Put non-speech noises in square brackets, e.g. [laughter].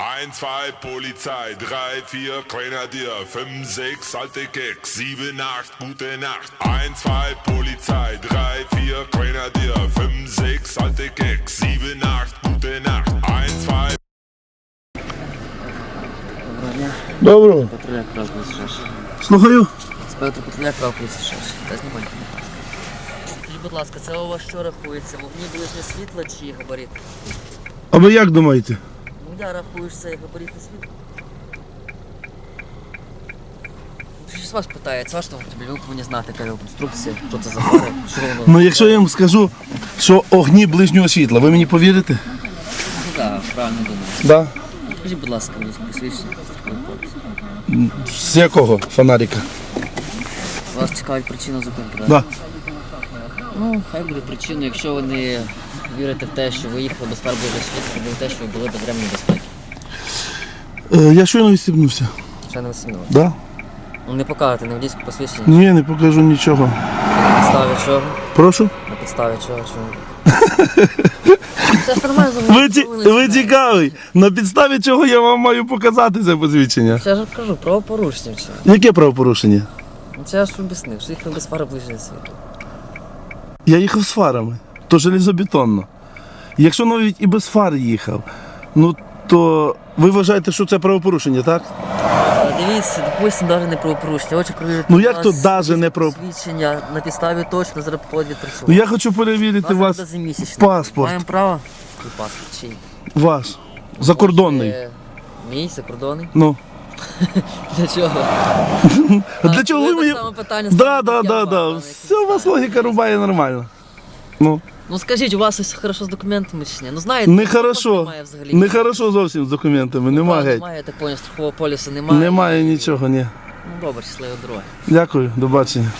1, 2, Polizei, 3, 4, Grenadier, 5, 6, alte Keks, 7, 8, gute Nacht. 1, 2, Polizei, 3, 4, Grenadier, 5, 6, alte Keks, 7, 8, gute Nacht. 1, 2, Доброго дня. Доброго. Патруляк прав 26. Слухаю. Спектр патруляк прав 36. Та знімай. Скажіть, будь ласка, це у вас що рахується? Вогні ближнє світло чи габарит? А ви як думаєте? Я що це габаритне світло. Ну, Щось вас питає, це ваш автомобіль, ви повинні знати, яка його конструкція, що це за фари, що воно. Ну якщо я вам скажу, що огні ближнього світла, ви мені повірите? Ну так, правильно думаю. Да. Скажіть, будь ласка, посвідчення. З якого фонарика? Вас цікавить причина зупинки, так? Да. Ну, хай буде причиною, якщо ви не вірите в те, що ви їхали без фар ближнього світла, або в те, що ви були без ремені безпеки. Е, я щойно відстібнувся. Ще не висмілили. Да? Ну не покажете на водійську посвідчення. Ні, не покажу нічого. На підставі чого? Прошу? На підставі чого? Чому? Все ж нормально за Ви, ці, ви цікавий. На підставі чого я вам маю показати це посвідчення? Я ж кажу, правопорушення чи. Яке правопорушення? Ну це я ж об'яснив, що їхали без фари ближнього світла. Я їхав з фарами, то железобетонно. Якщо навіть і без фар їхав, ну то ви вважаєте, що це правопорушення, так? Дивіться, допустим, навіть не правопорушення. Хочу перевірити. Ну, як вас то даже не про- Посвідчення на підставі точно зараз походить Ну я хочу перевірити вас, паспорт. Маємо право? Який паспорт? Чий? ваш, закордонний. Е, Мій закордонний. Ну. [laughs] Для чого? [laughs] Для чого ви мені. Да, да, да, да. Все, у вас логіка рубає нормально. Ну, Ну скажіть, у вас все хорошо з документами чи ні? Ну знаєте, не ну, хорошо. немає взагалі. Не хорошо зовсім з документами, нема Правда, геть. Немає, я так поняв, страхового полісу немає. Немає нічого, ні. Ну добре, щасливо дороги. Дякую, до бачення.